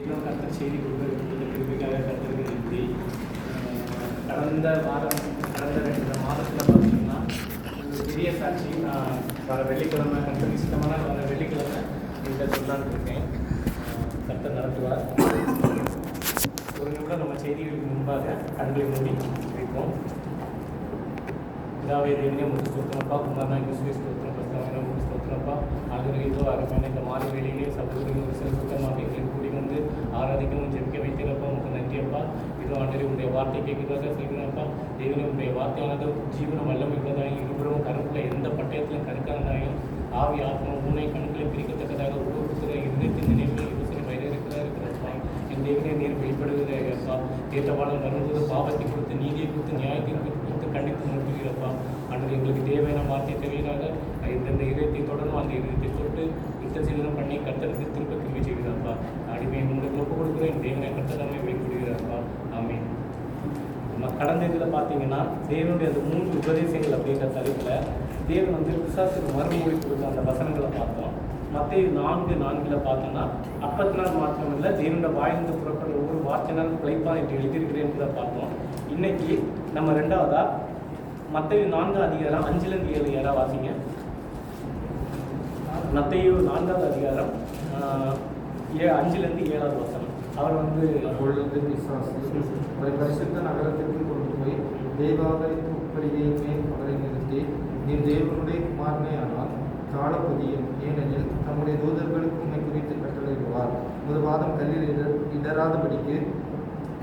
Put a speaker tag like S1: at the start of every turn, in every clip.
S1: இன்னும் கருத்து செய்தி கொடுக்கறது கிருமிக்காக கருத்துருக்கு நன்றி கடந்த வாரம் கடந்த ரெண்டு மாதத்தில் பார்த்தீங்கன்னா ஒரு பெரிய சாட்சி நான் வர வெள்ளிக்கிழமை கருத்து நிச்சயமான வர வெள்ளிக்கிழமை இதை சொல்லலான்னு இருக்கேன். கருத்தை நடத்துவார். ஒரு நிமிடம் நம்ம செய்திகளுக்கு முன்பாக கண்களை மூடி வைப்போம். பிதாவே தேவனே முத்து ஸ்தோத்திரப்பா குமார் நான் இங்கே சுயஸ் கொடுத்தோம் ஸ்தோத்திரப்பா ஆளுநர் இதோ அருமையான இந்த மாலை வேளையிலே சகோதரர்கள் ஒரு சுத்தமாக எங்களுக்கு கூடி வந்து ஆராதிக்கவும் ஜெபிக்க வைத்திருப்பா உங்களுக்கு நன்றியப்பா இதோ ஆண்டரை உடைய வார்த்தை கேட்கிறதாக செய்கிறப்பா தேவனே உடைய வார்த்தையானது ஜீவனம் வல்லம் உள்ளதாயும் இருபுறமும் கருப்பில் எந்த பட்டயத்திலும் கருக்கானதாயும் ஆவி ஆத்மா உன்னை கண்களை பிரிக்கத்தக்கதாக உருவத்துகிற இருதயத்தின் நினைவில் யோசனை வயதிருக்கிறதா இருக்கிறப்பா என் தேவனே நீர் வெளிப்படுவதா ஏற்றவாளர் வரும்போது பாவத்தை கொடுத்து நீதியை கொடுத்து நியாயத்தை கொடுத்து கண்டித்து நிறுத்துகிறப்பா அன்று எங்களுக்கு தேவையான வார்த்தை தெரிகிறாங்க இந்தந்த இதயத்தை தொடரும் அந்த இதயத்தை தொட்டு யுத்த சீதனம் பண்ணி கத்தருக்கு திரும்ப திரும்பி செய்கிறாப்பா அடிமை உங்களுக்கு ஒப்பு கொடுக்குறேன். தேவனை கட்டதாமே வைக்கப்படுகிறாப்பா ஆமே நம்ம கடந்த இதில் பார்த்தீங்கன்னா தேவனுடைய அந்த மூன்று உபதேசங்கள் அப்படின்ற தலைப்பில் தேவன் வந்து பிசாசுக்கு மறுமொழி கொடுத்த அந்த வசனங்களை பார்த்தோம். மற்ற நான்கு நான்கில் பார்த்தோம்னா அப்பத்தினால் மாத்திரம் இல்லை வாய்ந்த வாய்ந்து புறப்படுற ஒவ்வொரு வார்த்தைனால் பிழைப்பான் என்று எழுதியிருக்கிறேன்றதை பார்த்தோம். இன்னைக்கு நம்ம ரெண்டாவதா மத்திய நான்கு அதிகாரம் அஞ்சுலேருந்து ஏழு ஏழா வாசிங்க. மத்திய நான்காவது அதிகாரம் ஆஹ், ஏ அஞ்சுலேருந்து ஏழாவது வசனம். அவர் வந்து
S2: பொழுது விசுவாசி அவரை பரிசுத்த நகரத்திற்கு கொண்டு போய் தேவாலயத்து உட்படிகையின் மேல் அவரை நிறுத்தி நீ தேவனுடைய குமாரனே ஆனால் காலப்பதியும் ஏனெனில் தம்முடைய தூதர்களுக்கு உண்மை குறித்து கட்டளையிடுவார். ஒரு வாதம் கல்லில் இடராதபடிக்கு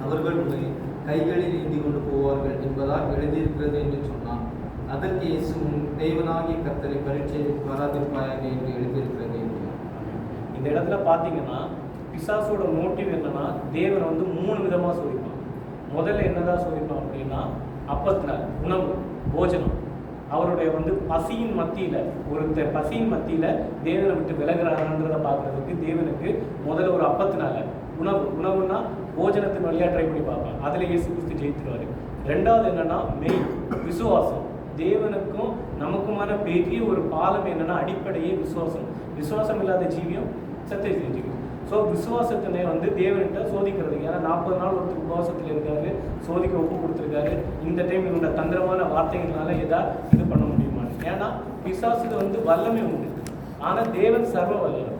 S2: அவர்கள் உண்மை கைகளில் ஏந்தி கொண்டு போவார்கள் என்பதால் எழுதியிருக்கிறது என்று சொன்னான். அதற்கு இயேசு தெய்வனாகிய கத்தரை பரீட்சை வராதிருப்பாயாக என்று எழுதியிருக்கிறது என்றார்
S1: இந்த இடத்துல பார்த்தீங்கன்னா பிசாசோட மோட்டிவ் என்னன்னா தேவனை வந்து மூணு விதமாக சோதிப்பான். முதல்ல என்னதான் சோதிப்பான் அப்படின்னா அப்பத்தில் உணவு போஜனம். அவருடைய வந்து பசியின் மத்தியில் ஒருத்தர் பசியின் மத்தியில் தேவனை விட்டு விலகிறான்றதை பார்க்குறதுக்கு தேவனுக்கு முதல்ல ஒரு அப்பத்தினால உணவு உணவுன்னா போஜனத்தின் வழியாக ட்ரை பண்ணி பார்ப்பேன் அதில் இயேசு கிறிஸ்து ஜெயித்துருவார் ரெண்டாவது என்னன்னா மெயின் விசுவாசம். தேவனுக்கும் நமக்குமான பெரிய ஒரு பாலம் என்னன்னா அடிப்படையே விசுவாசம். விசுவாசம் இல்லாத ஜீவியம் சத்தை செஞ்சுக்கும் ஸோ விசுவாசத்தினை வந்து தேவன்கிட்ட சோதிக்கிறது. ஏன்னா நாற்பது நாள் ஒருத்தர் உபவாசத்தில் இருக்காரு சோதிக்க ஒப்பு கொடுத்துருக்காரு. இந்த டைம் இவங்க தந்திரமான வார்த்தைகள்னால எதா இது பண்ண முடியுமா ஏன்னா பிசாசுக்கு வந்து வல்லமை உண்டு. ஆனால் தேவன் சர்வ வல்லவர்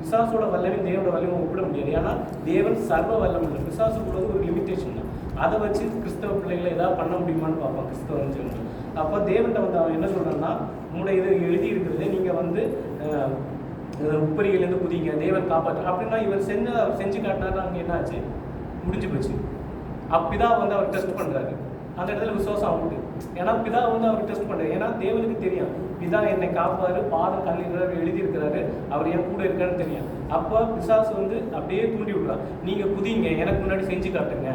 S1: பிசாசோட வல்லமை தேவனோட வல்லமை ஒப்பிட முடியாது. ஏன்னா தேவன் சர்வ வல்லம் இல்லை. பிசாசு கூட ஒரு லிமிட்டேஷன் தான் அதை வச்சு கிறிஸ்தவ பிள்ளைகளை ஏதாவது பண்ண முடியுமான்னு பார்ப்பான் கிறிஸ்தவன் சொல்லி அப்போ தேவன்கிட்ட வந்து அவன் என்ன சொல்றான்னா உங்களுடைய இது எழுதி இருக்கிறது நீங்கள் வந்து உப்பரியிலேருந்து குதிங்க தேவன் காப்பாற்று. அப்படின்னா இவர் செஞ்ச அவர் செஞ்சு காட்டினாரு அங்கே என்ன ஆச்சு முடிஞ்சு போச்சு. அப்படிதான் வந்து அவர் டெஸ்ட் பண்ணுறாரு அந்த இடத்துல விசுவாசம் உண்டு ஏன்னா பிதா வந்து அவர் டெஸ்ட் பண்ணுறாரு ஏன்னா தேவனுக்கு தெரியும். பிதா என்னை காப்பாரு பாதம் கல்லிடுறாரு எழுதியிருக்கிறாரு. அவர் என் கூட இருக்காருன்னு தெரியும். அப்போ பிசாசு வந்து அப்படியே தூண்டி விடுறான். நீங்க குதிங்க எனக்கு முன்னாடி செஞ்சு காட்டுங்க.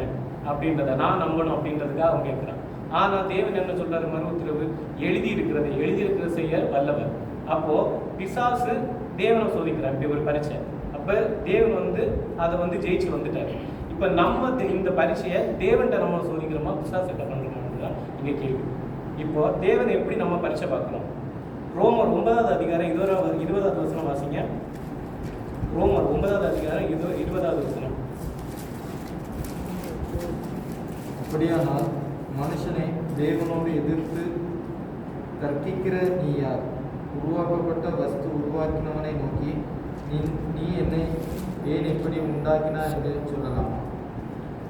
S1: அப்படின்றத நான் நம்பணும் அப்படின்றதுக்காக அவன் கேட்குறான். ஆனா தேவன் என்ன சொல்றாரு? மறு உத்தரவு எழுதி இருக்கிறது எழுதி இருக்கிற செய்ய வல்லவர். அப்போ பிசாசு தேவனை சோதிக்கிறான் இப்படி ஒரு பரீட்சை. அப்போ தேவன் வந்து அதை வந்து ஜெயிச்சு வந்துட்டாரு. இப்போ நம்ம இந்த பரீட்சையை தேவன்கிட்ட நம்ம சோதிக்கிறோமா? பிசாசிட்ட பண்றோமான்னு இங்க கேள்வி. இப்போ தேவன் எப்படி நம்ம பரீட்சை பார்க்கிறோம் ரோமர் ஒன்பதாவது அதிகாரம் இருபதாவது இருபதாவது வசனம் வாசிங்க. ரோமர் ஒன்பதாவது அதிகாரம் இரு இருபதாவது வசனம்.
S2: அப்படியானால் மனுஷனை தேவனோடு எதிர்த்து தர்க்கிக்கிற நீ யார்? உருவாக்கப்பட்ட வஸ்து உருவாக்கினவனை நோக்கி நீ நீ என்னை ஏன் இப்படி உண்டாக்கினாய் என்று சொல்லலாம்?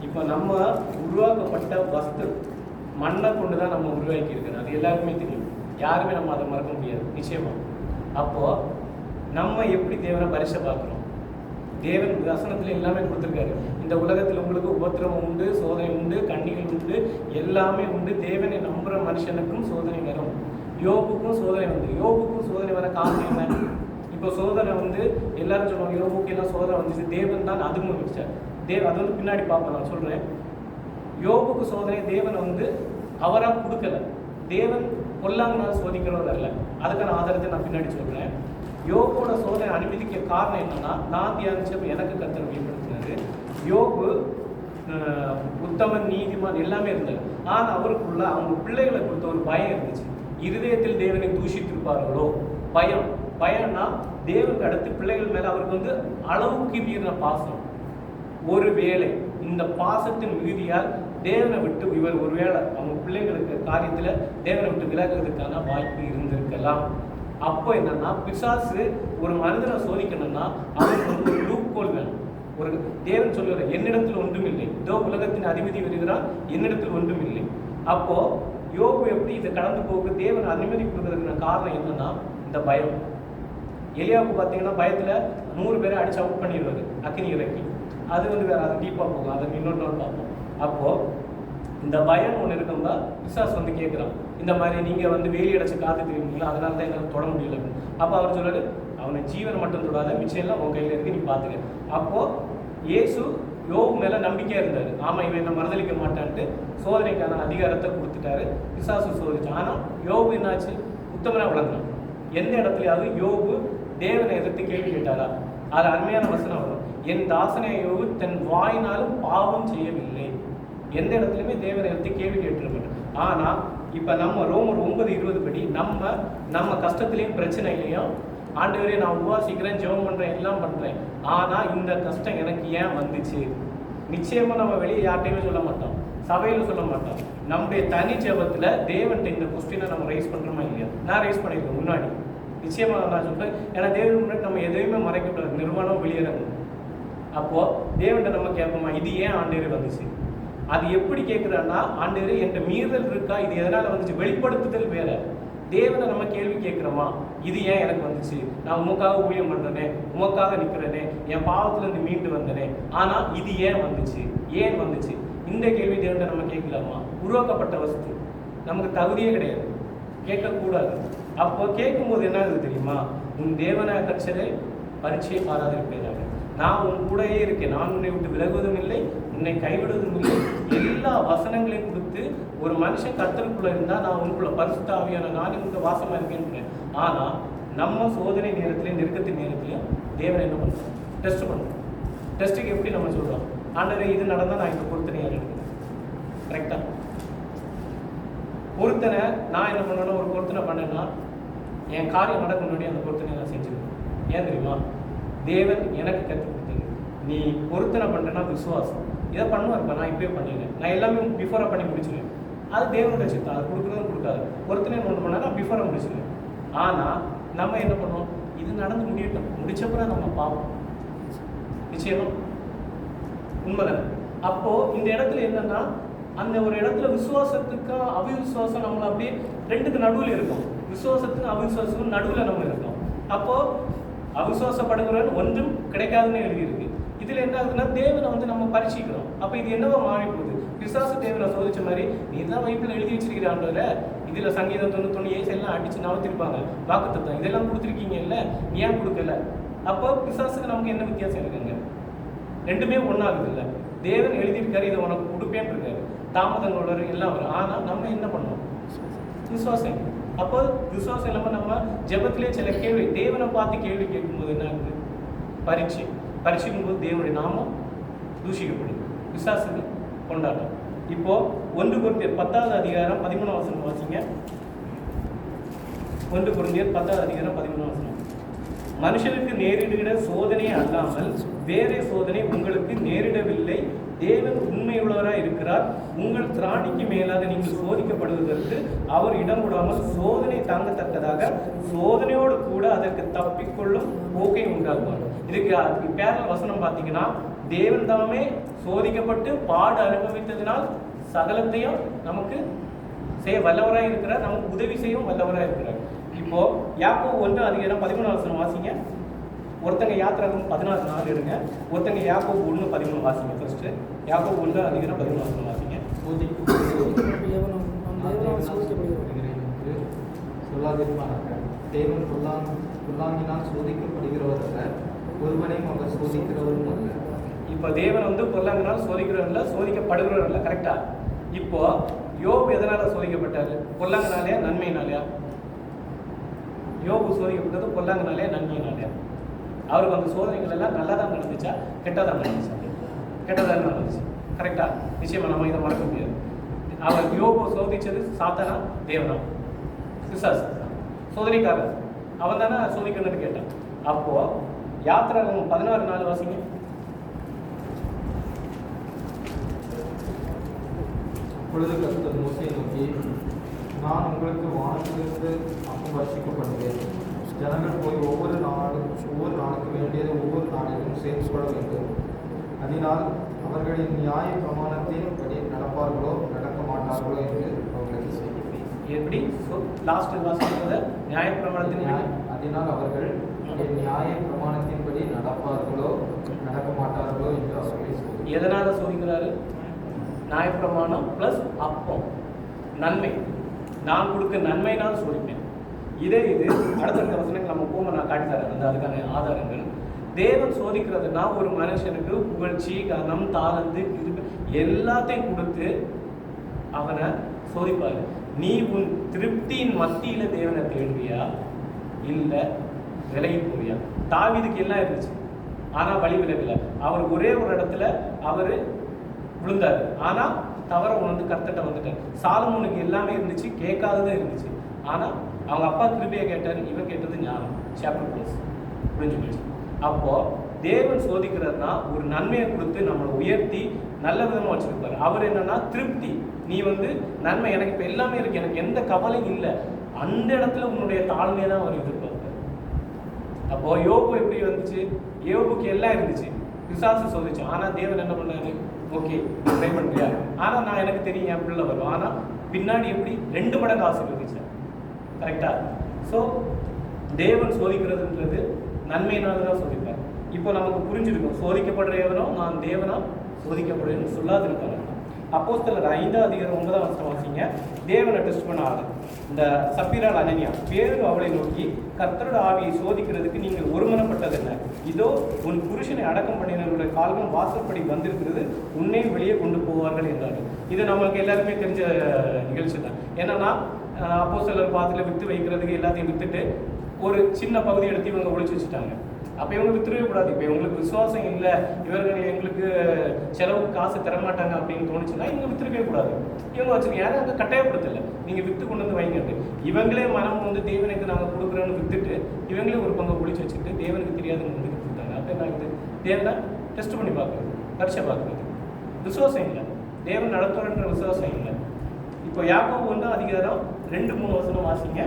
S1: இப்போ நம்ம உருவாக்கப்பட்ட வஸ்து மண்ணை கொண்டு தான் நம்ம உருவாக்கி இருக்கணும். அது எல்லாருக்குமே தெரியும். யாருமே நம்ம அதை மறக்க முடியாது. நிச்சயமா. அப்போ நம்ம எப்படி தேவனை பரிசை பார்க்குறோம்? தேவன் வசனத்தில் எல்லாமே கொடுத்துருக்காரு. இந்த உலகத்தில் உங்களுக்கு உபத்திரவம் உண்டு சோதனை உண்டு கண்ணிகள் உண்டு எல்லாமே உண்டு. தேவனை நம்புற மனுஷனுக்கும் சோதனை வரும். யோபுக்கும் சோதனை வந்து யோபுக்கும் சோதனை வர காரணம் என்ன? இப்போ சோதனை வந்து எல்லாரும் சொல்லுவாங்க யோபுக்கு எல்லாம் சோதனை வந்துச்சு. தேவன் தான் அதுவும் வச்சார். தேவ அது வந்து பின்னாடி பார்ப்போம் நான் சொல்கிறேன் யோபுக்கு சோதனை தேவன் வந்து அவராக கொடுக்கல. தேவன் பொல்லாங்கனால் சோதிக்கிறவர் அல்ல. அதுக்கான ஆதாரத்தை நான் பின்னாடி சொல்றேன். யோகோட சோதனை அனுமதிக்க காரணம் என்னன்னா நான் தியானிச்சப்ப எனக்கு கத்தர் மேம்படுத்தினாரு யோகு உத்தமன் நீதிமான் எல்லாமே இருந்தார். ஆனால் அவருக்குள்ள அவங்க பிள்ளைகளை கொடுத்த ஒரு பயம் இருந்துச்சு. இருதயத்தில் தேவனை தூஷித்திருப்பார்களோ? பயம். பயம்னா தேவனுக்கு அடுத்து பிள்ளைகள் மேலே அவருக்கு வந்து அளவுக்கு மீறின பாசம். ஒரு வேளை இந்த பாசத்தின் மிகுதியால் தேவனை விட்டு இவர் ஒருவேளை அவங்க பிள்ளைங்களுக்கு காரியத்துல தேவனை விட்டு விலகுறதுக்கான வாய்ப்பு இருந்திருக்கலாம். அப்போ என்னன்னா பிசாசு ஒரு மனிதனை சோதிக்கணும்னா அவனுக்கு வந்து ஒரு லூப் கோல் வேணும். ஒரு தேவன் சொல்லுவார் என்னிடத்தில் ஒன்றும் இல்லை. இதோ உலகத்தின் அதிபதி வருகிறான் என்னிடத்தில் ஒன்றும் இல்லை. அப்போ யோபு எப்படி இதை கடந்து போக தேவன் அனுமதி கொடுக்கறதுக்கான காரணம் என்னன்னா இந்த பயம். எலியாவுக்கு பார்த்தீங்கன்னா பயத்துல நூறு பேரை அடிச்சு அவுட் பண்ணிடுவாரு அக்னி இறக்கி. அது வந்து வேற அது டீப்பாக போகும். அதை இன்னொரு நாள் பார்ப்போம். அப்போது இந்த பயம் ஒன்று இருக்கும்போது பிசாஸ் வந்து கேட்குறான் இந்த மாதிரி நீங்கள் வந்து வேலி அடைச்சி காத்து தெரியுங்களா அதனால தான் என்னால் தொட முடியல அப்போ அவர் சொல்றாரு அவனை ஜீவனை மட்டும் தொடாத மிச்சம் எல்லாம் உன் கையில் இருக்கு நீ பார்த்துக்க அப்போது இயேசு யோகு மேலே நம்பிக்கையாக இருந்தார். ஆமாம் இவன் என்ன மறுதளிக்க மாட்டான்ட்டு சோதனைக்கான அதிகாரத்தை கொடுத்துட்டாரு. பிசாசு சோதிச்சான் ஆனால் யோகு என்னாச்சு? உத்தமனாக வளர்ந்தான் எந்த இடத்துலையாவது யோகு தேவனை எதிர்த்து கேள்வி கேட்டாரா? அது அருமையான வசனம். வரும் என் தாசனை யோகு தன் வாயினாலும் பாவம் செய்யவில்லை. எந்த இடத்துலையுமே தேவனை எடுத்து கேள்வி கேட்டிருக்கணும் ஆனால் இப்போ நம்ம ரோமர் ஒன்பது இருபது படி நம்ம நம்ம கஷ்டத்துலேயும் பிரச்சனையிலையும் ஆண்டவரே நான் உபாசிக்கிறேன் ஜெபம் பண்ணுறேன் எல்லாம் பண்ணுறேன் ஆனால் இந்த கஷ்டம் எனக்கு ஏன் வந்துச்சு? நிச்சயமாக நம்ம வெளியே யார்ட்டையுமே சொல்ல மாட்டோம். சபையில் சொல்ல மாட்டோம். நம்முடைய தனி ஜபத்தில் தேவன்ட்ட இந்த கொஸ்டினை நம்ம ரைஸ் பண்ணுறோமா இல்லையா? நான் ரைஸ் பண்ணியிருக்கேன் முன்னாடி. நிச்சயமாக நான் சொல்கிறேன் ஏன்னா தேவன் முன்னாடி நம்ம எதையுமே மறைக்கக்கூடாது. நிர்வாணம் வெளியேறணும். அப்போது தேவன்ட்ட நம்ம கேட்போமா இது ஏன் ஆண்டவர் வந்துச்சு? அது எப்படி கேட்குறான்னா ஆண்டவர் என்ற மீறல் இருக்கா? இது எதனால் வந்துச்சு? வெளிப்படுத்துதல் வேற. தேவனை நம்ம கேள்வி கேட்குறோமா இது ஏன் எனக்கு வந்துச்சு? நான் உமக்காக ஊழியம் பண்றேனே உமக்காக நிற்கிறேனே என் பாவத்துலேருந்து மீண்டு வந்தனே. ஆனால் இது ஏன் வந்துச்சு? ஏன் வந்துச்சு? இந்த கேள்வி தேவன்ட்ட நம்ம கேட்கலாமா உருவாக்கப்பட்ட வஸ்து. நமக்கு தகுதியே கிடையாது. கேட்கக்கூடாது. அப்போ கேட்கும்போது என்ன ஆகுது தெரியுமா? உன் தேவனை கற்றதை பரீட்சை பாராதிருப்பேனாக நான் உன் கூடயே இருக்கேன். நான் உன்னை விட்டு விலகுவதும் இல்லை உன்னை கைவிடுவதும் இல்லை. எல்லா வசனங்களையும் கொடுத்து ஒரு மனுஷன் கத்தலுக்குள்ள இருந்தா நான் உனக்குள்ள பரிசுத்தாவியான நானே உங்க வாசமா இருக்கேன் ஆனா நம்ம சோதனை நேரத்திலையும் நெருக்கத்தின் நேரத்திலையும் தேவனை என்ன பண்ணுறோம் டெஸ்ட் பண்ணுறோம் டெஸ்ட்டுக்கு எப்படி நம்ம சொல்றோம்? ஆண்டவரே இது நடந்தால் நான் இப்போ பொருத்தனை யார் எடுக்கிறேன் கரெக்டா பொருத்தனை நான் என்ன பண்ணணும் ஒரு பொருத்தனை பண்ணேன்னா என் காரியம் நடக்க முன்னாடி அந்த பொருத்தனை நான் செஞ்சிருக்கேன் ஏன் தெரியுமா? தேவன் எனக்கு கற்றுக் கொடுத்தது. நீ பொருத்தனை பண்ணுறேன்னா விசுவாசம். இதை பண்ணுவார்ப்பா நான் இப்பயே பண்ணிடுறேன். நான் எல்லாமே பிஃபோராக பண்ணி முடிச்சிடுவேன் அது தேவனுடைய சித்தம். அது கொடுக்குறதும் கொடுக்காது. பொருத்தனை ஒன்று பண்ணால் நான் பிஃபோராக முடிச்சிடுவேன் ஆனால் நம்ம என்ன பண்ணுவோம்? இது நடந்து முடியட்டும். முடிச்சப்பறம் நம்ம பார்ப்போம். நிச்சயமா? உண்மைதானே? அப்போ இந்த இடத்துல என்னன்னா அந்த ஒரு இடத்துல விசுவாசத்துக்கும் அவிசுவாசம் நம்மள அப்படியே ரெண்டுக்கு நடுவில் இருக்கும். விசுவாசத்துக்கும் அவிசுவாசத்துக்கும் நடுவில் நம்ம இருக்கோம். அப்போ அவிசுவாசப்படுகிறவன் ஒன்றும் கிடைக்காதுன்னு எழுதியிருக்கு. இதில் என்ன ஆகுதுன்னா தேவனை வந்து நம்ம பரிசிக்கிறோம் அப்போ இது என்னவோ மாறி போகுது பிசாசு தேவனை சோதிச்ச மாதிரி நீ தான் வயிற்றுல எழுதி வச்சிருக்கிறான்றதுல இதில் இதுல சங்கீதம் தொண்ணூத்தொன்னு ஏசு எல்லாம் அடிச்சு நவத்திருப்பாங்க வாக்குத்தத்தம் இதெல்லாம் கொடுத்துருக்கீங்கல்ல? நீ ஏன் கொடுக்கல? அப்போ பிசாசுக்கு நமக்கு என்ன வித்தியாசம் இருக்குங்க? ரெண்டுமே ஒன்றாகுது இல்லை தேவன் எழுதியிருக்காரு இதை உனக்கு கொடுப்பேன் இருக்காரு. தாமதங்களோட எல்லாம் வரும். ஆனால் நம்ம என்ன பண்ணோம் விசுவாசம். அப்போ விசுவாசம் இல்லாமல் நம்ம ஜபத்திலே சில கேள்வி தேவனை பார்த்து கேள்வி கேட்கும்போது என்ன ஆகுது? பரீட்சை. பரீட்சைக்கும் போது தேவனுடைய நாமம் தூஷிக்கப்படுது. விசுவாசங்கள் கொண்டாட்டம் இப்போ ஒன்று குருந்தியர் பத்தாவது அதிகாரம் பதிமூணாம் வசனம் வாசிங்க. ஒன்று குருந்தியர் பத்தாவது அதிகாரம் பதிமூணாம் வசனம். மனுஷனுக்கு நேரிடுகிற சோதனை அல்லாமல் வேறே சோதனை உங்களுக்கு நேரிடவில்லை. தேவன் உண்மையுள்ளவராக இருக்கிறார். உங்கள் திராணிக்கு மேலாக நீங்கள் சோதிக்கப்படுவதற்கு அவர் இடம் விடாமல் சோதனை தாங்கத்தக்கதாக சோதனையோடு கூட அதற்கு தப்பிக்கொள்ளும் போக்கை உண்டாகுவார் இதுக்கு பேரல் வசனம் பார்த்தீங்கன்னா தேவன் தாமே சோதிக்கப்பட்டு பாடு அனுபவித்ததினால் சகலத்தையும் நமக்கு செய்ய வல்லவராக இருக்கிறார். நமக்கு உதவி செய்யவும் வல்லவராக இருக்கிறார். இப்போ யாப்போ ஒன்று அதிகாரம் பதிமூணாவது வாசிங்க. ஒருத்தங்க யாத்திராகம் பதினாறு நாள் எடுங்க. ஒருத்தங்க யாக்கோ ஒன்று பதிமூணு வாசிங்க ஃபர்ஸ்ட் யாக்கோ ஒன்று அதிகாரம் பதிமூணு வாசிங்க
S2: சொல்லாதிருப்பானாக தேவன் பொல்லாங் பொல்லாங்கினால் சோதிக்கப்படுகிறவர் அல்ல ஒருவனையும் அவர் சோதிக்கிறவரும் அல்ல.
S1: இப்போ தேவன் வந்து பொல்லாங்கனால் சோதிக்கிறவர் இல்லை சோதிக்கப்படுகிறவர் இல்லை கரெக்டா இப்போ யோபு எதனால சோதிக்கப்பட்டாரு? பொல்லாங்கனாலயா நன்மையினாலயா? யோபு சோதிக்கப்பட்டது பொல்லாங்கனாலயா நன்மையினாலயா? அவருக்கு அந்த சோதனைகள் எல்லாம் தான் நடந்துச்சா? கெட்டதாக நடந்துச்சா? கெட்டதாக நடந்துச்சு. கரெக்டாக நிச்சயமாக நம்ம இதை மறக்க முடியாது. அவர் யோபோ சோதிச்சது சாத்தனா? தேவனா? சிசாஸ் சோதனைக்காரன் அவன் தானே சோதிக்கணும்னு கேட்டான். அப்போ யாத்திரை பதினாறு நாள் வாசிங்க.
S2: பொழுது கருத்து மோசை நோக்கி நான் உங்களுக்கு வானத்திலிருந்து அப்பம் வர்ஷிக்கப்படுவேன். ஜனங்கள் போய் ஒவ்வொரு நாளும் ஒவ்வொரு நாளுக்கு வேண்டியது ஒவ்வொரு நாளிலும் சேர்ந்து கொள்ள வேண்டும். அதனால் அவர்களின் நியாய பிரமாணத்தின்படி நடப்பார்களோ நடக்க மாட்டார்களோ என்று அவர்களுக்கு செய்கிறேன்
S1: எப்படி? லாஸ்ட் வாசிக்கிறத
S2: நியாய- அதனால் அவர்கள் நியாய பிரமாணத்தின்படி நடப்பார்களோ நடக்க மாட்டார்களோ என்று சொல்கிறேன்
S1: எதனால சோதிக்கிறாரு நியாயப்பிரமாணம் ப்ளஸ் அப்பம். நன்மை. நான் கொடுக்க நன்மைனால் சோதிப்பேன் இதே இது அடுத்தடுத்த வசனங்கள் நம்ம போக நான் காட்டி தரேன். அந்த அதுக்கான ஆதாரங்கள். தேவன் சோதிக்கிறதுனா ஒரு மனுஷனுக்கு புகழ்ச்சி கனம் தாளந்து இது எல்லாத்தையும் கொடுத்து அவனை சோதிப்பாரு. நீ உன் திருப்தியின் மத்தியில் தேவனை தேடுவியா? இல்லை விலகி போவியா? தாவிதுக்கு எல்லாம் இருந்துச்சு. ஆனால் வழி விலகலை. அவர் ஒரே ஒரு இடத்துல அவர் விழுந்தாரு. ஆனால் தவற உணர்ந்து கர்த்தட்ட வந்துட்டார். சாலமோனுக்கு எல்லாமே இருந்துச்சு கேட்காததும் இருந்துச்சு. ஆனால் அவங்க அப்பா திருப்பியை கேட்டார் இவன் கேட்டது ஞானம். சாப்டர் ப்ளஸ் புரிஞ்சு போச்சு. அப்போது தேவன் சோதிக்கிறதுனா ஒரு நன்மையை கொடுத்து நம்மளை உயர்த்தி நல்ல விதமாக வச்சுருப்பார். அவர் என்னன்னா திருப்தி. நீ வந்து நன்மை எனக்கு இப்போ எல்லாமே இருக்கு. எனக்கு எந்த கவலையும் இல்லை. அந்த இடத்துல உன்னுடைய தாழ்மையை தான் அவர் எதிர்பார்ப்பார். அப்போது யோபு எப்படி வந்துச்சு? யோபுக்கு எல்லாம் இருந்துச்சு. பிசாசு சொல்லிச்சு ஆனால் தேவன் என்ன பண்ணாரு? ஓகே ட்ரை பண்றியா? ஆனால் நான் எனக்கு தெரியும் என் பிள்ளை வரும் ஆனால் பின்னாடி எப்படி? ரெண்டு மடங்கு ஆசை இருந்துச்சு கரெக்டாக ஸோ தேவன் சோதிக்கிறதுன்றது நன்மையினால தான் சோதிப்பார் இப்போ நமக்கு புரிஞ்சிருக்கும். சோதிக்கப்படுற எவனோ நான் தேவனா சோதிக்கப்படுறேன்னு அப்போ அப்போஸ்தலர் ஐந்தாவது அதிகாரம் ஒன்பதாம் வருஷம் வாசிங்க. தேவனை டெஸ்ட் பண்ண ஆளு. இந்த சப்பீரால் அனன்யா பேரு அவளை நோக்கி கர்த்தரோட ஆவியை சோதிக்கிறதுக்கு நீங்கள் ஒருமனப்பட்டது என்ன இதோ உன் புருஷனை அடக்கம் பண்ணினவர்களுடைய கால்கள் வாசற்படி வந்திருக்கிறது. உன்னை வெளியே கொண்டு போவார்கள் என்றார். இது நம்மளுக்கு எல்லாருமே தெரிஞ்ச நிகழ்ச்சி தான் என்னன்னா அப்போ சிலர் பாத்துல வித்து வைக்கிறதுக்கு எல்லாத்தையும் வித்துட்டு ஒரு சின்ன பகுதி எடுத்து இவங்க ஒழிச்சு வச்சுட்டாங்க. அப்போ இவங்க வித்துடவே கூடாது. இப்போ இவங்களுக்கு விசுவாசம் இல்லை. இவர்கள் எங்களுக்கு செலவுக்கு காசு தரமாட்டாங்க அப்படின்னு தோணுச்சுன்னா இவங்க வித்துருக்கவே கூடாது. இவங்க வச்சுருக்க யாரும் அங்கே கட்டாயப்படுத்தலை. நீங்கள் வித்து கொண்டு வந்து வைங்கட்டு இவங்களே மனம் வந்து தேவனுக்கு நாங்கள் கொடுக்குறோன்னு வித்துட்டு இவங்களே ஒரு பங்கை ஒழிச்சு வச்சுட்டு தேவனுக்கு தெரியாதுன்னு வந்து கொடுத்தாங்க அப்போ என்ன ஆகுது? தேவனை டெஸ்ட் பண்ணி பார்க்குறது பரிசை பார்க்குறது. விசுவாசம் இல்லை. தேவன் நடத்துறன்ற விசுவாசம் இல்லை. இப்போ யாக்கோ வந்து அதிகாரம் ரெண்டு மூணு வசனம் வாசிங்க.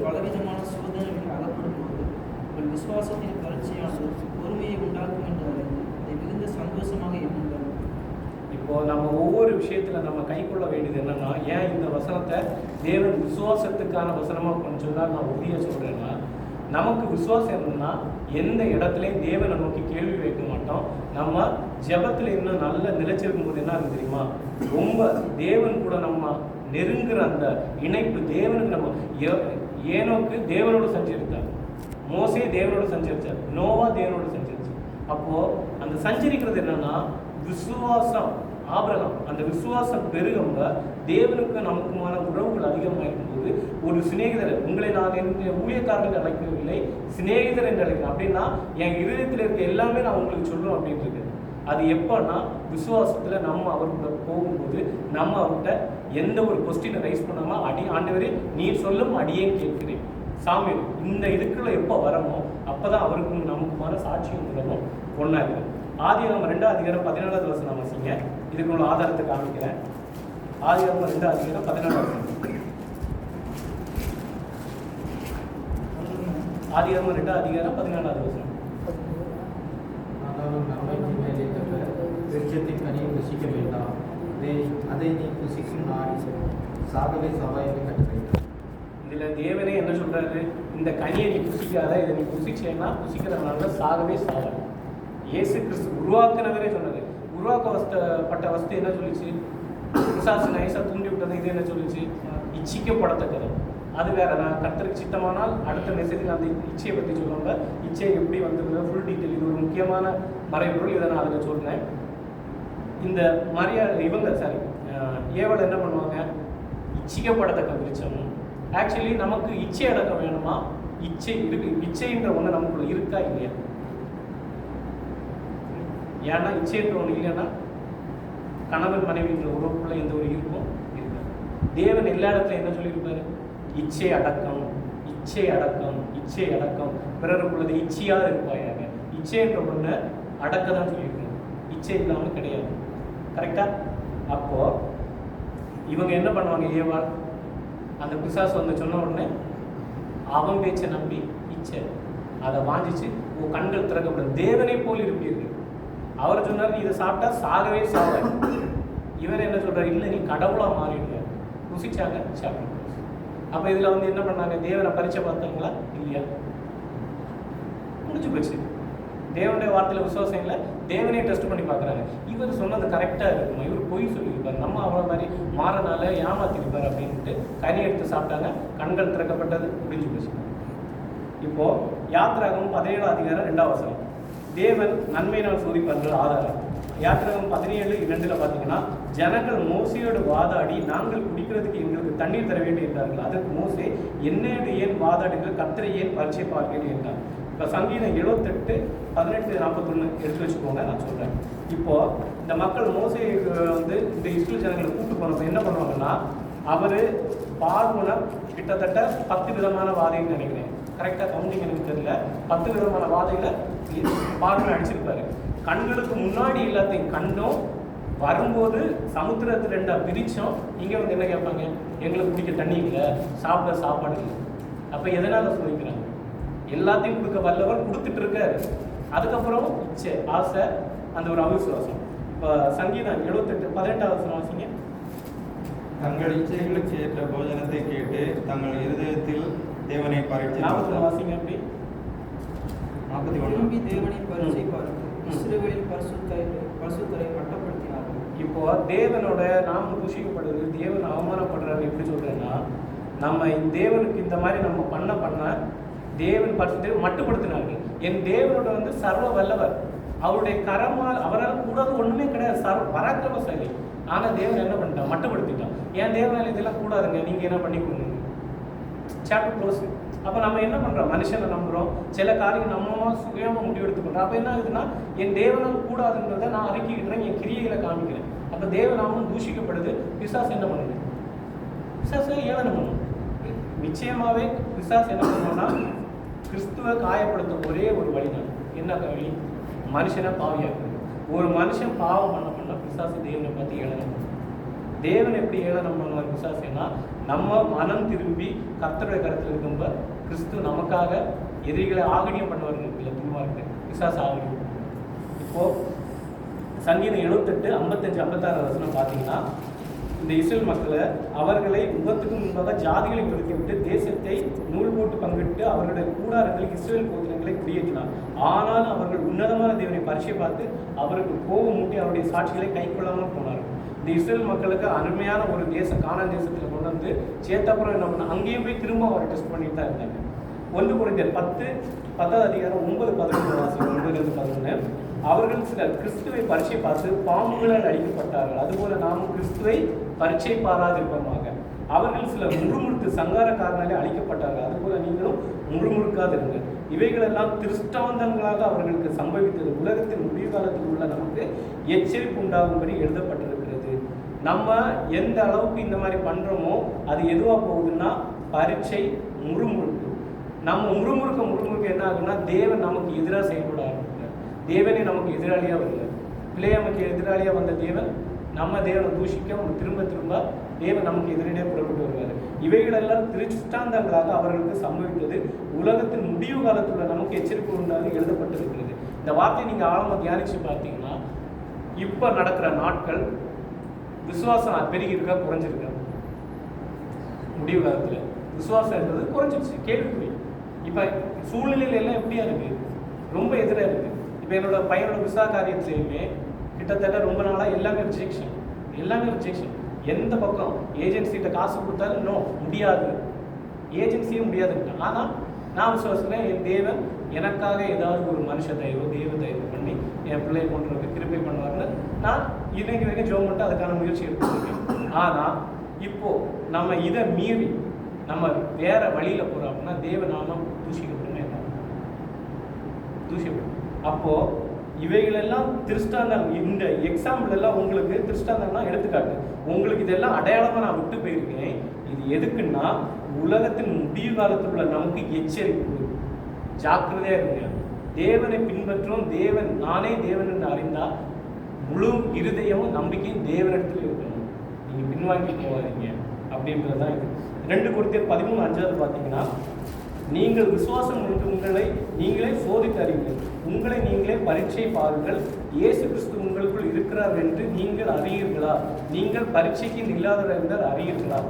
S3: பலவிதமான சோதனைகளில் அகப்படும்போது உங்கள் விசுவாசத்தின் பரீட்சையானது பொறுமையை உண்டாக்கும் என்று அறிந்து மிகுந்த சந்தோஷமாக எண்ணுங்கள்.
S1: இப்போ நம்ம ஒவ்வொரு விஷயத்துல நம்ம கை கொள்ள வேண்டியது என்னன்னா ஏன் இந்த வசனத்தை தேவன் விசுவாசத்துக்கான வசனமா கொஞ்சம் தான் நான் உறுதியா சொல்றேன்னா நமக்கு விசுவாசம் என்னன்னா எந்த இடத்துலையும் தேவனை நோக்கி கேள்வி வைக்க மாட்டோம். நம்ம ஜெபத்துல இன்னும் நல்ல நிலைச்சிருக்கும் போது என்ன ஆகுது தெரியுமா? ரொம்ப தேவன் கூட நம்ம நெருங்குற அந்த இணைப்பு தேவனுக்கு நம்ம ஏ- ஏனோக்கு தேவனோட சஞ்சரித்தார். மோசே தேவனோட சஞ்சரித்தார் நோவா தேவனோட சஞ்சரிச்சார். அப்போ அந்த சஞ்சரிக்கிறது என்னன்னா விசுவாசம். ஆபரகம் அந்த விசுவாசம் பெருகம்ப தேவனுக்கு நமக்குமான உறவுகள் அதிகமாகும் போது ஒரு சிநேகிதர் உங்களை நான் என் ஊழியக்காரர்கள் அழைக்கவில்லை சிநேகிதர் என்று அழைக்கிறேன். அப்படின்னா என் இருதயத்தில் இருக்க எல்லாமே நான் உங்களுக்கு சொல்கிறோம் அப்படின்ட்டு அது எப்போன்னா விசுவாசத்தில் நம்ம அவர்கிட்ட போகும்போது நம்ம அவர்கிட்ட எந்த ஒரு கொஸ்டினை ரைஸ் பண்ணாமல் அடி ஆண்டவரே நீ சொல்லும் அடியே கேட்கிறேன். சாமி இந்த இதுக்குள்ள எப்போ வரமோ அப்போ தான் அவருக்கும் நமக்குமான சாட்சியும் உலகம் ஒன்றா ஆதி நம்ம ரெண்டாவது அதிகாரம் பதினாலாவது நம்ம செய்யாது இதுக்கு உள்ள ஆதாரத்தை காமிக்கிறேன் ஆதியாகமம் ரெண்டாம் அதிகாரம் பதினாலாவது வசனம் ஆதியாகமம் ரெண்டாம் அதிகாரம் பதினாலாவது வசனம்
S2: விருட்சத்தின் கனியை புசிக்க வேண்டாம். அதை நீ புசிக்கும் நாள் சாகவே என்று கட்டளையிட்டார்
S1: இதுல தேவனே என்ன சொல்றாரு? இந்த கனியை நீ புசிக்காத இதை நீ புசிச்சேன்னா புசிக்கிறதுனால சாகவே சாக இயேசு கிறிஸ்து உருவாக்குனவரே சொன்னது. உருவாக்க வஸ்தப்பட்ட வஸ்து என்ன சொல்லிச்சு? பிசாசு நைசா தூண்டி விட்டது இது என்ன சொல்லிச்சு? இச்சிக்கப்படத்தக்கது. அது வேற நான் கர்த்தருக்கு சித்தமானால் அடுத்த மெசேஜில் அந்த இச்சையை பற்றி சொல்லுவாங்க. இச்சை எப்படி வந்தது ஃபுல் டீட்டெயில் இது ஒரு முக்கியமான மறைபொருள். இதை நான் அதில் சொல்கிறேன் இந்த மரியா இவங்க சாரி ஏவல் என்ன பண்ணுவாங்க? இச்சிக்கப்படத்தக்க விருச்சம் ஆக்சுவலி நமக்கு இச்சை அடக்கம் வேணுமா? இச்சை இருக்கு. இச்சைன்ற ஒன்று நமக்குள்ள இருக்கா இல்லையா? ஏன்னா இச்சைன்ற ஒன்று இல்லைன்னா கணவன் மனைவின்ற உறவுக்குள்ள எந்த ஒரு இருக்கும் இருக்காது தேவன் எல்லா இடத்துலையும் என்ன சொல்லியிருப்பாரு? இச்சை அடக்கம் இச்சை அடக்கம் இச்சை அடக்கம். பிறருக்குள்ளது இச்சையாக இருப்பாயாக. இச்சை என்ற ஒன்று அடக்க தான் சொல்லியிருக்கணும் இச்சை இல்லாமல் கிடையாது. கரெக்டா அப்போ இவங்க என்ன பண்ணுவாங்க ஏவாள் அந்த பிசாசு வந்து சொன்ன உடனே அவன் பேச்சை நம்பி இச்சை. அதை வாஞ்சிச்சு உன் கண்கள் திறக்கப்படும். தேவனை போல் இருப்பீர்கள். அவர் சொன்னார் நீ இதை சாப்பிட்டா சாகவே சாக இவர் என்ன சொல்றாரு? இல்லை நீ கடவுளாக மாறிடுங்க ருசிச்சாங்க சாப்பிடுங்க அப்போ இதில் வந்து என்ன பண்ணாங்க? தேவனை பரிச்சை பார்த்தாங்களா இல்லையா? முடிஞ்சு போச்சு. தேவனுடைய வார்த்தையில் விசுவாசம் இல்லை. தேவனே டெஸ்ட் பண்ணி பார்க்குறாங்க. இவர் சொன்னது கரெக்டாக இருக்குமா? இவர் பொய் சொல்லியிருப்பார். நம்ம அவ்வளோ மாதிரி மாறனால ஏமாத்திருப்பார் அப்படின்ட்டு கறி எடுத்து சாப்பிட்டாங்க. கண்கள் திறக்கப்பட்டது. முடிஞ்சு போச்சு. இப்போ யாத்திராகவும் பதினேழு அதிகாரம் ரெண்டாவது வசனம். தேவன் நன்மையினால் சோதிப்பார்கள் ஆதாரம். யாத்திரகம் பதினேழு இரண்டுல பார்த்தீங்கன்னா ஜனங்கள் மோசையோடு வாதாடி நாங்கள் குடிக்கிறதுக்கு எங்களுக்கு தண்ணீர் தர வேண்டும் என்றார்கள். அதற்கு மோசே என்னோடு ஏன் வாதாடுங்கள்? கத்தரை ஏன் பரிச்சை பார்க்கிறேன் என்றார். இப்போ சங்கீதம் எழுபத்தெட்டு பதினெட்டு நாற்பத்தொன்று எடுத்து வச்சுக்கோங்க நான் சொல்கிறேன் இப்போ இந்த மக்கள் மோசை வந்து இந்த இஸ்ரேல் ஜனங்களை கூப்பிட்டு போனப்போ என்ன பண்ணுவாங்கன்னா அவர் பார்வனை கிட்டத்தட்ட பத்து விதமான வாதைன்னு நினைக்கிறேன். கரெக்டாக கவுண்டிங் எனக்கு தெரியல. பத்து விதமான வாதைகளை பார்வனை அடிச்சிருப்பாரு. கண்களுக்கு முன்னாடி எல்லாத்தையும் கண்டோம். வரும்போது சமுத்திரத்தில் ரெண்டா பிரித்தோம் இங்கே வந்து என்ன கேட்பாங்க? எங்களுக்கு பிடிக்க தண்ணி இல்லை சாப்பிட சாப்பாடு இல்லை. அப்போ எதனால் சொல்லிக்கிறாங்க எல்லாத்தையும் கொடுக்க வல்லவர் கொடுத்துட்டு இருக்காரு. அதுக்கப்புறம் இச்சை ஆசை அந்த ஒரு அவிசுவாசம். இப்போ சங்கீதம் எழுபத்தெட்டு பதினெட்டாவது சுவாசிங்க
S4: தங்கள் இச்சைகளுக்கு ஏற்ற போஜனத்தை கேட்டு தங்கள் இருதயத்தில் தேவனை பரீட்சை
S1: வாசிங்க அப்படி.
S4: நாற்பத்தி ஒன்று.
S3: தேவனை பரிசை பார்த்து இஸ்ரவேலின் பரிசுத்தரை பரிசுத்தரை மட்டப்படுத்தினார்கள்
S1: இப்போ தேவனோட நாம தூஷிக்கப்படுறது தேவன் அவமானப்படுறாரு எப்படி சொல்றேன்னா நம்ம இந்த தேவனுக்கு இந்த மாதிரி நம்ம பண்ண பண்ண தேவன் பரிசுத்தை மட்டுப்படுத்தினார்கள் என் தேவனோட வந்து சர்வ வல்லவர். அவருடைய கரமால் அவரால் கூடாது ஒண்ணுமே கிடையாது. சர்வ பராக்கிரமசாலி. ஆனா தேவன் என்ன பண்ணிட்டான்? மட்டுப்படுத்திட்டான். ஏன் தேவனால இதெல்லாம் கூடாதுங்க? நீங்க என்ன பண்ணி கொடுங்க சாப்டர் க்ளோஸ் அப்போ நம்ம என்ன பண்ணுறோம் மனுஷனை நம்புகிறோம் சில காரியம் நம்ம சுயமாக முடிவு எடுத்துக்கிறோம் அப்போ என்ன ஆகுதுன்னா என் தேவனால் கூடாதுன்றதை நான் அறிக்கையிடுறேன் என் கிரியைகளை காமிக்கிறேன். அப்போ தேவநாமம் தூஷிக்கப்படுது. விசாஸ் என்ன பண்ணுது? பிசாசு ஏளனம் பண்ணும். நிச்சயமாகவே பிசாஸ் என்ன பண்ணுவோம்னா கிறிஸ்துவ காயப்படுத்தும் ஒரே ஒரு வழிதான். என்ன வழி? மனுஷனை பாவியாக்குறது. ஒரு மனுஷன் பாவம் பண்ண பண்ண பிசாசு தேவனை பார்த்து ஏளனம் தேவன் எப்படி ஏளனம் பண்ணுவார் பிசாசுனா நம்ம மனம் திரும்பி கர்த்தருடைய கருத்தில் இருக்கும்போது கிறிஸ்து நமக்காக எதிரிகளை ஆகணியம் பண்ணுவார்கள் இருக்குல்ல துன்மார்க்கு விசுவாச ஆகணியம் இப்போ சங்கீதம் எழுபத்தெட்டு ஐம்பத்தஞ்சு ஐம்பத்தாறு வசனம் பார்த்தீங்கன்னா இந்த இஸ்ரேல் மக்களை அவர்களை முகத்துக்கு முன்பாக ஜாதிகளை விட்டு தேசத்தை நூல் போட்டு பங்கிட்டு அவர்களுடைய கூடாரங்களில் இஸ்ரேல் கோத்திரங்களை குடியேற்றினார். ஆனாலும் அவர்கள் உன்னதமான தேவனை பரிசை பார்த்து அவருக்கு கோபம் மூட்டி அவருடைய சாட்சிகளை கைக்கொள்ளாமல் போனார்கள். இஸ்ரேல் மக்களுக்கு அருமையான ஒரு தேசம் காணா தேசத்தில் கொண்டு வந்து சேர்த்தப்புறம் என்ன பண்ண அங்கேயும் போய் திரும்ப அவர் டெஸ்ட் பண்ணிட்டு தான் இருந்தாங்க. ஒன்று குறைந்தர் பத்து பத்தாவது அதிகாரம் ஒன்பது பதினொன்று வாசம் ஒன்பதுலேருந்து பதினொன்று. அவர்கள் சிலர் கிறிஸ்துவை பரீட்சை பார்த்து பாம்புகளால் அடிக்கப்பட்டார்கள். அதுபோல நாமும் கிறிஸ்துவை பரீட்சை பாராதிருப்போமாக. அவர்கள் சில முறுமுறுத்து சங்காரக்காரனாலே அழிக்கப்பட்டார்கள். அதுபோல நீங்களும் முறுமுறுக்காதிருங்கள் இவைகளெல்லாம் திருஷ்டாந்தங்களாக அவர்களுக்கு சம்பவித்தது. உலகத்தின் முடிவு காலத்தில் உள்ள நமக்கு எச்சரிப்பு உண்டாகும்படி எழுதப்பட்டது நம்ம எந்த அளவுக்கு இந்த மாதிரி பண்ணுறோமோ அது எதுவாக போகுதுன்னா பரீட்சை முறுமுறுக்கு நம்ம முறுமுறுக்க முறுமுறுக்க என்ன ஆகுன்னா தேவன் நமக்கு எதிராக செயல்பட ஆரம்பிக்கிறார். தேவனே நமக்கு எதிராளியாக வரல பிள்ளையமக்கு எதிராளியாக வந்த தேவன் நம்ம தேவனை தூஷிக்க அவங்க திரும்ப திரும்ப தேவன் நமக்கு எதிரடியாக புறப்பட்டு வருவார். இவைகளெல்லாம் திருஷ்டாந்தங்களாக அவர்களுக்கு சம்பவித்தது. உலகத்தின் முடிவு காலத்துல நமக்கு எச்சரிக்கை உண்டாக எழுதப்பட்டிருக்கிறது. இந்த வார்த்தையை நீங்கள் ஆழமாக தியானிச்சு பார்த்தீங்கன்னா இப்போ நடக்கிற நாட்கள் விசுவாசம் பெருகி இருக்கா குறைஞ்சிருக்கா? முடிவு காலத்தில் விசுவாசம் என்பது குறைஞ்சிருச்சு கேள்விக்குறி. இப்போ சூழ்நிலையில எல்லாம் எப்படியா இருக்கு? ரொம்ப எதிராக இருக்கு. இப்போ என்னோட பையனோட விசா காரியத்திலையுமே கிட்டத்தட்ட ரொம்ப நாளாக எல்லாமே ரிஜெக்ஷன் எல்லாமே ரிஜெக்ஷன் எந்த பக்கம்? ஏஜென்சிகிட்ட காசு கொடுத்தாலும் நோ முடியாது. ஏஜென்சியும் முடியாதுன்ட்டான் ஆனால் நான் விசுவாசிக்கிறேன் என் தேவன் எனக்காக ஏதாவது ஒரு மனுஷ தயவு தெய்வ தயவு பண்ணி என் பிள்ளையை கொண்டு வந்து கிருப்பை பண்ணுவார்னு நான் இன்னைக்கு வரைக்கும் ஜோம் பண்ணிட்டு அதுக்கான முயற்சி எடுத்துருக்கேன் ஆனா இப்போ நம்ம இதை மீறி நம்ம வேற வழியில போறோம் அப்படின்னா தேவநாமம் தூஷிக்கப்படும் என்ன? தூஷிக்கப்படும் அப்போ இவைகளெல்லாம் திருஷ்டாந்தம் இந்த எக்ஸாம்பிள் எல்லாம் உங்களுக்கு திருஷ்டாந்தம்னா எடுத்துக்காட்டு. உங்களுக்கு இதெல்லாம் அடையாளமா நான் விட்டு போயிருக்கேன். இது எதுக்குன்னா உலகத்தின் முடிவு காலத்தில் உள்ள நமக்கு எச்சரிப்பு. ஜாக்கிரதையா இருங்க. தேவனை பின்பற்றும். தேவன் நானே தேவன் என்று அறிந்தால் முழு இருதயமும் நம்பிக்கையும் தேவனிடத்தில் இருக்கணும். நீங்க பின்வாங்கி போகாதீங்க. அப்படின்றது தான் இது. ரெண்டு கொடுத்த பதிமூணு அஞ்சாவது பார்த்தீங்கன்னா நீங்கள் விசுவாசம் கொண்டு உங்களை நீங்களே சோதித்து அறிவீர்கள் உங்களை நீங்களே பரீட்சை பாருங்கள். இயேசு கிறிஸ்து உங்களுக்குள் இருக்கிறார் என்று நீங்கள் அறியீர்களா? நீங்கள் பரீட்சைக்கு இல்லாதவர் என்றால் அறியீர்களா?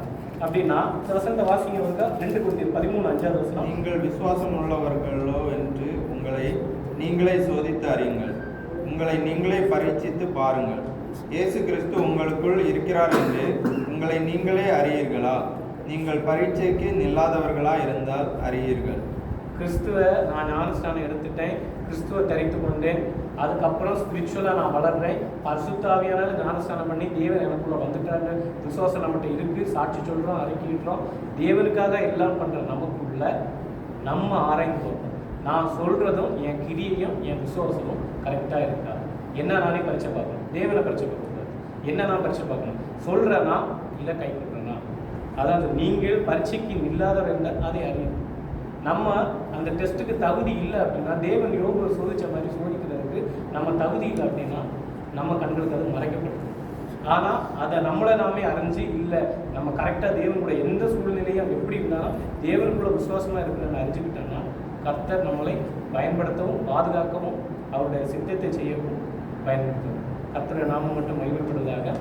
S1: அப்படின்னா வசந்த வசனத்தை வாசிங்க வந்து ரெண்டு கொடுத்த பதிமூணு அஞ்சாவது வசனம்.
S4: நீங்கள் விசுவாசம் உள்ளவர்களோ என்று உங்களை நீங்களே சோதித்து அறியுங்கள். உங்களை நீங்களே பரீட்சித்து பாருங்கள். இயேசு கிறிஸ்து உங்களுக்குள் இருக்கிறார் என்று உங்களை நீங்களே அறியீர்களா? நீங்கள் பரீட்சைக்கு நில்லாதவர்களா இருந்தால் அறியீர்கள்.
S1: கிறிஸ்துவ நான் ஞானஸ்தானம் எடுத்துட்டேன். கிறிஸ்துவ தரித்து கொண்டேன். அதுக்கப்புறம் ஸ்பிரிச்சுவலாக நான் வளர்றேன். பரிசுத்தாவியான ஞானஸ்தானம் பண்ணி தேவன் எனக்குள்ளே வந்துட்டாரு. விசுவாசம் நம்மகிட்ட இருக்குது சாட்சி சொல்கிறோம் அறிக்கிட்டுறோம் தேவனுக்காக எல்லாம் பண்ணுற நமக்குள்ள நம்ம ஆராய்ந்து நான் சொல்கிறதும் என் கிரியையும் என் விசுவாசமும் கரெக்டாக இருக்கா? என்ன நானே பரிச்சை பார்க்கணும்? தேவனை பரிச்சை பார்க்கக்கூடாது என்ன நான் பரிச்சை பார்க்கணும்? சொல்கிறேன்னா இல்லை கை கொடுக்குறேன்னா அதாவது நீங்கள் பரீட்சைக்கு இல்லாதவர் என்றால் அதை அறியும் நம்ம அந்த டெஸ்ட்டுக்கு தகுதி இல்லை அப்படின்னா தேவன் யோக சோதிச்ச மாதிரி சோதிக்கிறதுக்கு நம்ம தகுதி இல்லை அப்படின்னா நம்ம கண்களுக்கு அது மறைக்கப்படுது ஆனால் அதை நம்மளை நாமே அறிஞ்சு இல்லை நம்ம கரெக்டாக தேவனோட எந்த சூழ்நிலையும் எப்படி இருந்தாலும் தேவனுக்குள்ள விசுவாசமாக இருக்கிறன்னு அறிஞ்சுக்கிட்டோம்னா கர்த்தர் நம்மளை பயன்படுத்தவும் பாதுகாக்கவும் அவருடைய சித்தத்தை செய்யவும் பயன்படுத்தும் கத்திர நாமம் மட்டும் மகிமைப்படுவதாக